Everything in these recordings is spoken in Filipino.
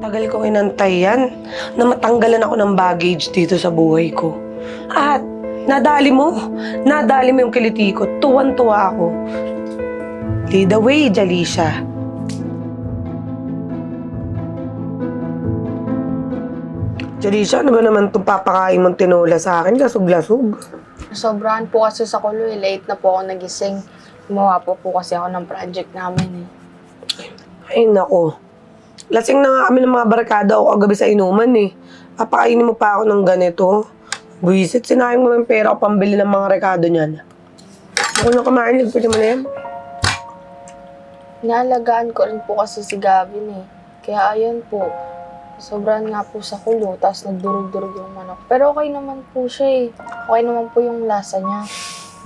Tagal ko inantay yan na matanggalan ako ng baggage dito sa buhay ko. At nadali mo, nadali mo yung kiliti ko. Tuwan-tuwa ako. Lead the way, Jalisha. Jalisha, ano ba naman itong papakain mong tinola sa akin? Lasog-lasog. Sobrahan po kasi sa kulo eh. Late na po ako nagising. Gumawa po po kasi ako ng project namin eh. Ay, nako. Lasing na nga kami ng mga barkada ako kagabi sa inuman eh. Papakainin mo pa ako ng ganito. Buisit, sinayang mo yung pera ko pambili ng mga rekado niyan. Ako na kumain, nagpili mo na yan. Naalagaan ko rin po kasi si Gavin eh. Kaya ayun po. Sobrahan nga po sa kulo, tapos nagdurog-durog yung manok. Pero okay naman po siya eh. Okay naman po yung lasa niya.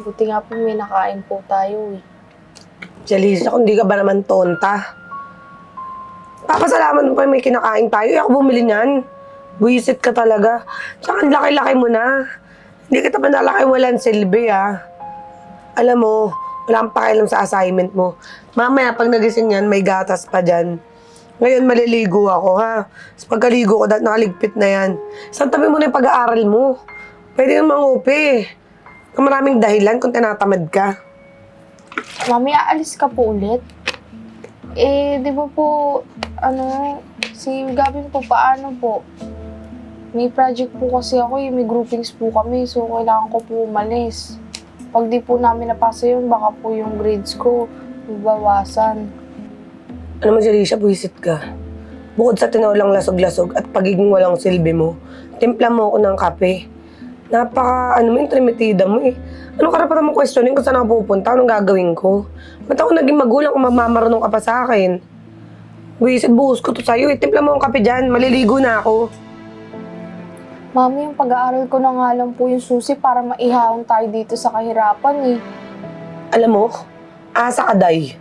Buti nga po may nakain po tayo eh. Jalisa, kung di ka ba naman tonta? Papasalamat mo pa may kinakain tayo. Eh, ako bumili niyan. Buisit ka talaga. Tsaka ang laki-laki mo na. Hindi kita pa nalaki walang silbi ah. Alam mo, wala kang pakialam sa assignment mo. Mamaya pag nagising yan, may gatas pa dyan. Ngayon maliligo ako ha. Sa pagkaligo ko, dahil nakaligpit na yan. Saan tabi mo na yung pag-aaral mo? Pwede nang mangupi. Kung maraming dahilan kung tinatamad ka. Mami, aalis ka po ulit? Eh, di ba po, ano, si Gavin po, paano po? May project po kasi ako eh, may groupings po kami, so kailangan ko po umalis. Pag di po namin napasa yun, baka po yung grades ko mabawasan. Ano mo, Jalisha, buwisit ka. Bukod sa tinolang lasog-lasog at pagiging walang silbi mo, timpla mo ako ng kape. Napaka, ano mo, yung trimitida mo eh. Ano karapatan mo questionin kung saan ako pupunta? Anong gagawin ko? Ba't ako naging magulang kung mamamarunong ka pa sa akin? Buwisit, buhos ko to sa'yo eh. Timpla mo ang kape dyan. Maliligo na ako. Mami, yung pag-aaral ko na nga lang po yung susi para maihahon tayo dito sa kahirapan eh. Alam mo, asa ka, day.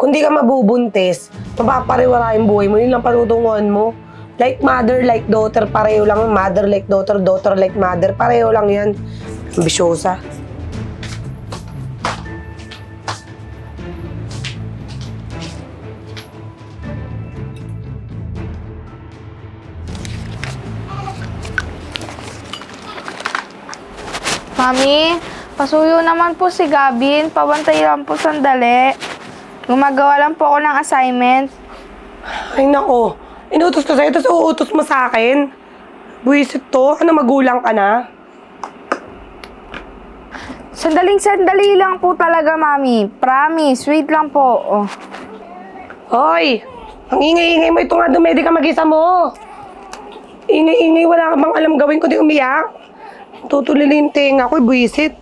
Kung di ka mabubuntis, mapapariwara yung buhay mo. Yun lang patutunguhan mo. Like mother, like daughter, pareho lang. Mother like daughter, daughter like mother, pareho lang yan. Ambisyosa. Mami, pasuyo naman po si Gabin. Pabantay lang po sandali. Gumagawa lang po ako ng assignment. Ay nako, inutos ko sa'yo, tapos uutos mo sa akin. Buwisit to, ano magulang ka na? Sandaling sandali lang po talaga, Mami. Promise, wait lang po. Oh. Hoy! Ang ingay-ingay mo ito nga dumedi ka mag-isa mo. Ingay-ingay, wala ka bang alam gawin kundi umiyak? Tutulili yung tenga ko, buwisit.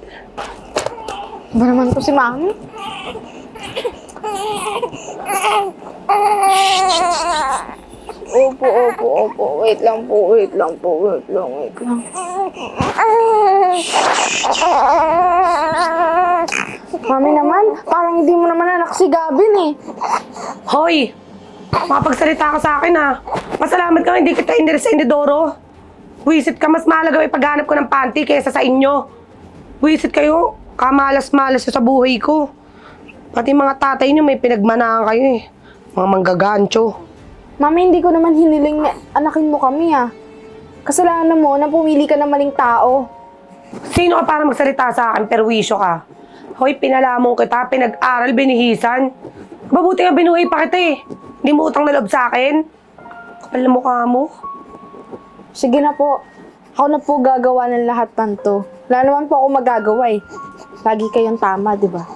Ba naman po si Mami? Opo, opo, opo. Wait lang po, wait lang po, wait lang, wait lang. Mami naman, parang hindi mo naman anak si Gabin eh. Hoy! Mapagsalita ka sa akin ha. Masalamat ka hindi kita indiris sa Indidoro. Buwisit ka, mas mahalaga may paghanap ko ng panty kaysa sa inyo. Buwisit kayo, kamalas-malas sa buhay ko. Pati mga tatay niyo may pinagmanahan kayo eh. Mga manggagancho. Mami, hindi ko naman hiniling na anakin mo kami ah. Kasalanan mo na pumili ka ng maling tao. Sino ka para magsalita sa akin, perwisyo ka? Hoy, pinalamong kita, pinag-aral, binihisan. Mabuti nga binuhay pa kita eh. Hindi mo utang na loob sa akin. Kapal na mukha mo. Sige na po. Ako na po gagawa ng lahat ng. Wala naman po ako magagawa eh. Lagi kayong tama, di ba?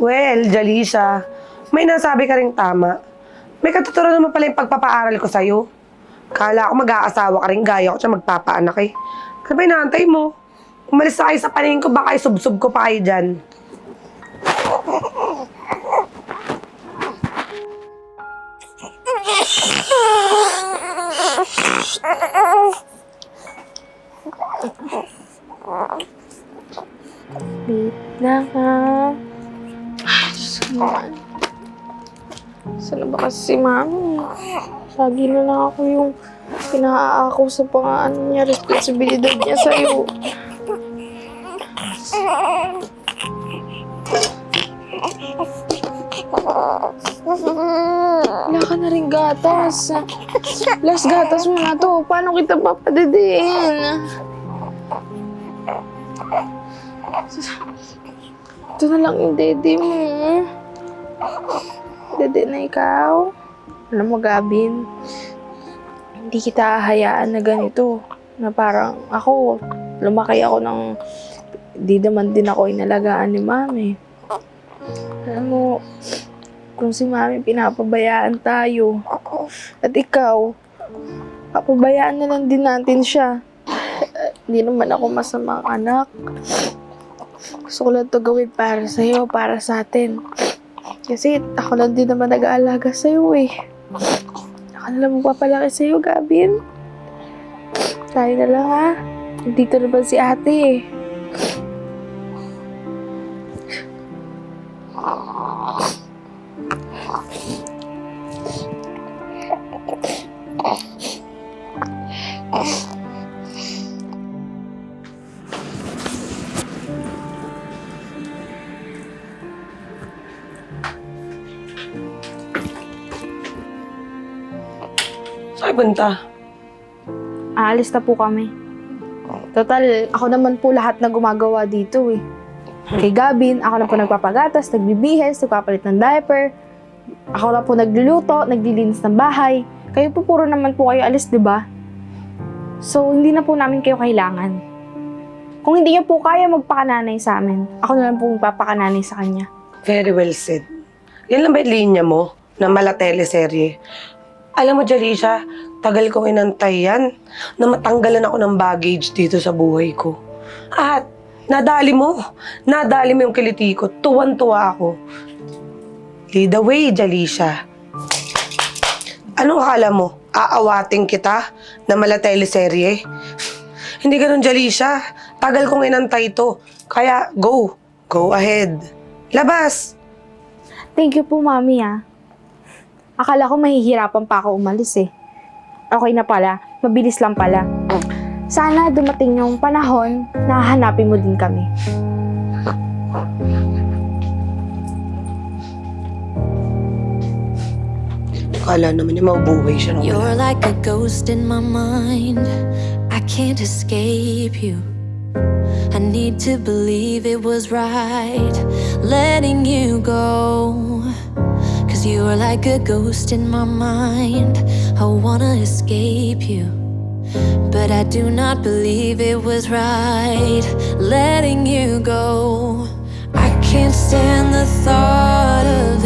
Well, Jalisha, may nasabi ka rin tama. May katuturan naman pala yung pagpapaaral ko sa'yo. Kala ko mag-aasawa ka rin, gaya ko siya magpapaanak eh. Ano ba inaantay mo? Umalis na kayo sa paningin ko, baka isubsob ko pa kayo dyan. Wait lang ha. Sana ba kasi si Mami? Lagi na lang ako yung pinaako sa pang ano niya, responsibilidad niya sa'yo. Wala ka na rin gatas. Last gatas mo na to. Paano kita papadidiin? Ito na lang yung dede mo. Dede na ikaw. Alam mo, Gabin, hindi kita hahayaan na ganito. Na parang ako, lumaki ako ng di naman din ako inalagaan ni Mami. Alam mo, kung si Mami pinapabayaan tayo, at ikaw, papabayaan na lang din natin siya. Hindi naman ako masamang anak. Gusto ko lang to gawin para sa'yo, para sa atin. Kasi ako lang din naman nag-aalaga sa'yo eh. Ako na lang magpapalaki sa'yo, Gabin. Tayo na lang ha. Dito naman si ate eh. Saan punta? Aalis na po kami. Total, ako naman po lahat na gumagawa dito eh. Kay Gabin, ako na po nagpapagatas, nagbibihes, nagpapalit ng diaper. Ako na po nagluluto, naglilinis ng bahay. Kayo po puro naman po kayo alis, di ba? So, hindi na po namin kayo kailangan. Kung hindi niyo po kaya magpakananay sa amin, ako na lang po magpapakananay sa kanya. Very well said. Yan lang ba yung linya mo na mala teleserye? Alam mo, Jalisha, tagal kong inantay yan na matanggalan ako ng baggage dito sa buhay ko. At nadali mo, nadali mo yung kiliti ko, tuwan-tuwa ako. Lead the way, Jalisha. Ano akala mo? Aawating kita na mala teleserye? Hindi ganun, Jalisha. Tagal kong inantay to. Kaya, go. Go ahead. Labas! Thank you po, Mami, ah. Akala ko mahihirapan pa ako umalis, eh. Okay na pala. Mabilis lang pala. Sana dumating yung panahon na hanapin mo din kami. Akala naman niya mabuhay siya nung You're wala. like a ghost in my mind. I can't escape you. I need to believe it was right letting you go. Cause you are like a ghost in my mind. I wanna escape you. But I do not believe it was right letting you go. I can't stand the thought of